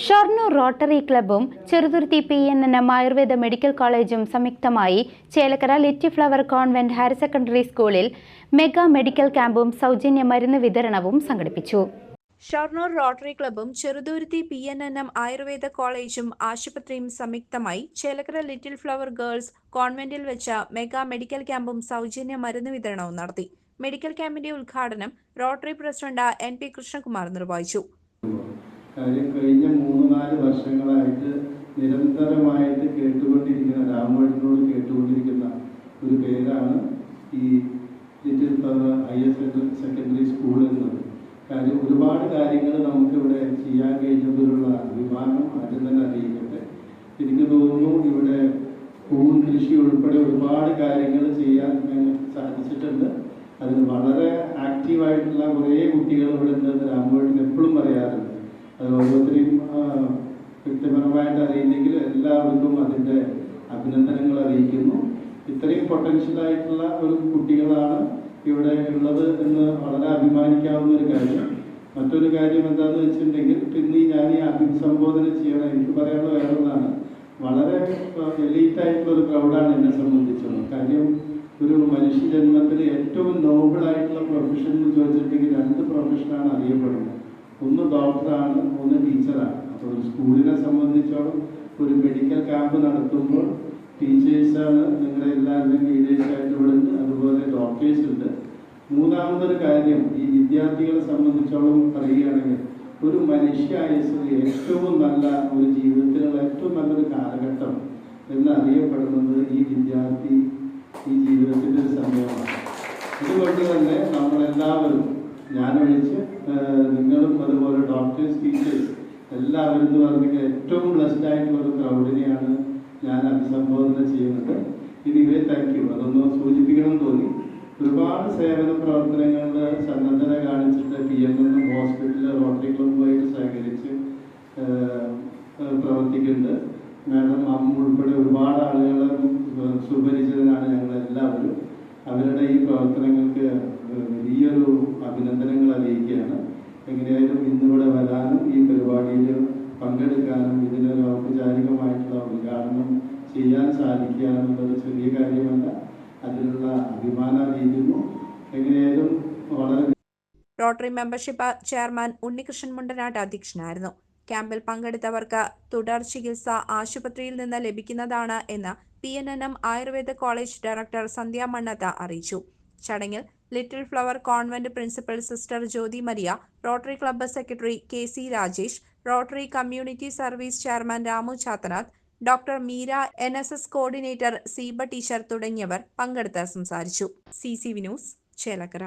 Shoranur rotary ക്ലബ്ബും Cheruthuruthy P N N M ayurveda medical കോളേജും സംയുക്തമായി Chelakkara little flower convent higher secondary സ്കൂളിൽ mega medical ക്യാമ്പും സൗജന്യ മരുന്ന് വിതരണവും സംഘടിപ്പിച്ചു. Shoranur rotary ക്ലബ്ബും Cheruthuruthy P N N M ayurveda കോളേജും ആശുപത്രിയും സംയുക്തമായി ചേലക്കര ലിറ്റിൽ ഫ്ലവർ ഗേൾസ് കോൺവെന്റിൽ വെച്ച മെഗാ മെഡിക്കൽ ക്യാമ്പും സൗജന്യ മരുന്ന് വിതരണവും നടത്തി. മെഡിക്കൽ ക്യാമ്പിന്റെ ഉദ്ഘാടനം rotary president N P Krishnakumar നിർവഹിച്ചു. കാര്യം കഴിഞ്ഞ മൂന്ന് നാല് വർഷങ്ങളായിട്ട് നിരന്തരമായിട്ട് കേട്ടുകൊണ്ടിരിക്കുന്ന രാമേട്ടനോട് കേട്ടുകൊണ്ടിരിക്കുന്ന ഒരു പേരാണ് ഈ little flower higher secondary school എന്നത്. കാര്യം ഒരുപാട് കാര്യങ്ങൾ നമുക്കിവിടെ ചെയ്യാൻ കഴിഞ്ഞതിലുള്ള അഭിമാനം ആദ്യം തന്നെ അറിയിക്കട്ടെ. എനിക്ക് തോന്നുന്നു ഇവിടെ പൂൺ കൃഷി ഉൾപ്പെടെ ഒരുപാട് കാര്യങ്ങൾ ചെയ്യാൻ ഞങ്ങൾക്ക് സാധിച്ചിട്ടുണ്ട്. അതിൽ വളരെ ആക്റ്റീവായിട്ടുള്ള കുറേ കുട്ടികൾ ഇവിടെ ഉണ്ടെന്ന് രാമേട്ടൻ എപ്പോഴും പറയാറുണ്ട്. ഓരോരുത്തരെയും വ്യക്തിപരമായിട്ട് അറിയില്ലെങ്കിൽ എല്ലാവർക്കും അതിന്റെ അഭിനന്ദനങ്ങൾ അറിയിക്കുന്നു. ഇത്രയും പൊട്ടൻഷ്യൽ ആയിട്ടുള്ള ഒരു കുട്ടികളാണ് ഇവിടെ ഉള്ളത് എന്ന് വളരെ അഭിമാനിക്കാവുന്ന ഒരു കാര്യം. മറ്റൊരു കാര്യം എന്താണെന്ന് വെച്ചിട്ടുണ്ടെങ്കിൽ പിന്നെ ഞാൻ ഈ അഭിസംബോധന ചെയ്യണം എനിക്ക് പറയാനുള്ള വേറൊന്നാണ് വളരെ എലീറ്റ് ആയിട്ടുള്ള ഒരു ക്രൗഡാണ് എന്നെ സംബന്ധിച്ചുള്ളത് കാര്യം ഒരു മനുഷ്യ ജന്മത്തിൽ ഏറ്റവും നോബിൾ ആയിട്ടുള്ള പ്രൊഫഷൻ എന്ന് ചോദിച്ചിട്ടുണ്ടെങ്കിൽ രണ്ട് പ്രൊഫഷനാണ് അറിയപ്പെടുന്നത്. ഒന്ന് ഡോക്ടറാണ് ഒന്ന് ടീച്ചറാണ്. അപ്പോൾ ഒരു സ്കൂളിനെ സംബന്ധിച്ചോളം ഒരു മെഡിക്കൽ ക്യാമ്പ് നടത്തുമ്പോൾ ടീച്ചേഴ്സാണ് നിങ്ങളുടെ എല്ലാവരുടെയും ലീഡേഴ്സായിട്ട് ഇവിടെ ഉണ്ട് അതുപോലെ ഡോക്ടേഴ്സ് ഉണ്ട്. മൂന്നാമതൊരു കാര്യം ഈ വിദ്യാർത്ഥികളെ സംബന്ധിച്ചോളം പറയുകയാണെങ്കിൽ ഒരു മനുഷ്യ ആയുസ്സിൽ ഏറ്റവും നല്ല ഒരു ജീവിതത്തിലുള്ള ഏറ്റവും നല്ലൊരു കാലഘട്ടം എന്നറിയപ്പെടുന്നത് ഈ വിദ്യാർത്ഥി ഈ ജീവിതത്തിന്റെ ഒരു സമയമാണ്. അതുകൊണ്ട് തന്നെ നമ്മളെല്ലാവരും ഞാനൊഴിച്ച് നിങ്ങളും അതുപോലെ ഡോക്ടേഴ്സ് ടീച്ചേഴ്സ് എല്ലാവരും എന്ന് പറഞ്ഞെങ്കിൽ ഏറ്റവും ബ്ലസ്ഡ് ആയിട്ടുള്ള ഒരു ക്രൗഡിനെയാണ് ഞാൻ അഭിസംബോധന ചെയ്യുന്നത്. ഇനിവേ താങ്ക് യു അതൊന്ന് സൂചിപ്പിക്കണം തോന്നി. ഒരുപാട് സേവന പ്രവർത്തനങ്ങളിൽ സന്നദ്ധത കാണിച്ചിട്ട് പി എം എം ഹോസ്പിറ്റലിൽ റോട്ടറി ക്ലബ്ബുമായിട്ട് സഹകരിച്ച് പ്രവർത്തിക്കുന്നുണ്ട്. മാഡം അമ്മ ഉൾപ്പെടെ ഒരുപാട് ആളുകൾ സുപരിചിതനാണ് ഞങ്ങളെല്ലാവരും. അവരുടെ ഈ പ്രവർത്തനങ്ങൾക്ക് അഭിനന്ദനങ്ങൾ അറിയിക്കുകയാണ്. എങ്ങനെയായാലും ഇന്നിവിടെ വരാനും ഈ പരിപാടിയിൽ പങ്കെടുക്കാനും ഇതിനൊരു ഔപചാരികമായിട്ടുള്ള ഉദ്ഘാടനം ചെയ്യാൻ സാധിക്കുക എന്നുള്ളത് ചെറിയ കാര്യമല്ല. അതിനുള്ള അഭിമാനം അറിയിക്കുന്നു. എങ്ങനെയായാലും വളരെ rotary membership chairman Unnikrishnan Mundanattu അധ്യക്ഷനായിരുന്നു. ക്യാമ്പിൽ പങ്കെടുത്തവർക്ക് തുടർ ചികിത്സ ആശുപത്രിയിൽ നിന്ന് ലഭിക്കുന്നതാണ് എന്ന് P N N M Ayurveda college director Sandhya Mannath അറിയിച്ചു. ചടങ്ങിൽ little flower convent principal sister Jyothi Maria rotary club secretary K C Rajesh rotary community service chairman Ramu Chathanath doctor Meera N S S coordinator Seeba teacher തുടങ്ങിയവർ പങ്കെടുത്ത് സംസാരിച്ചു. C C V news Chelakkara.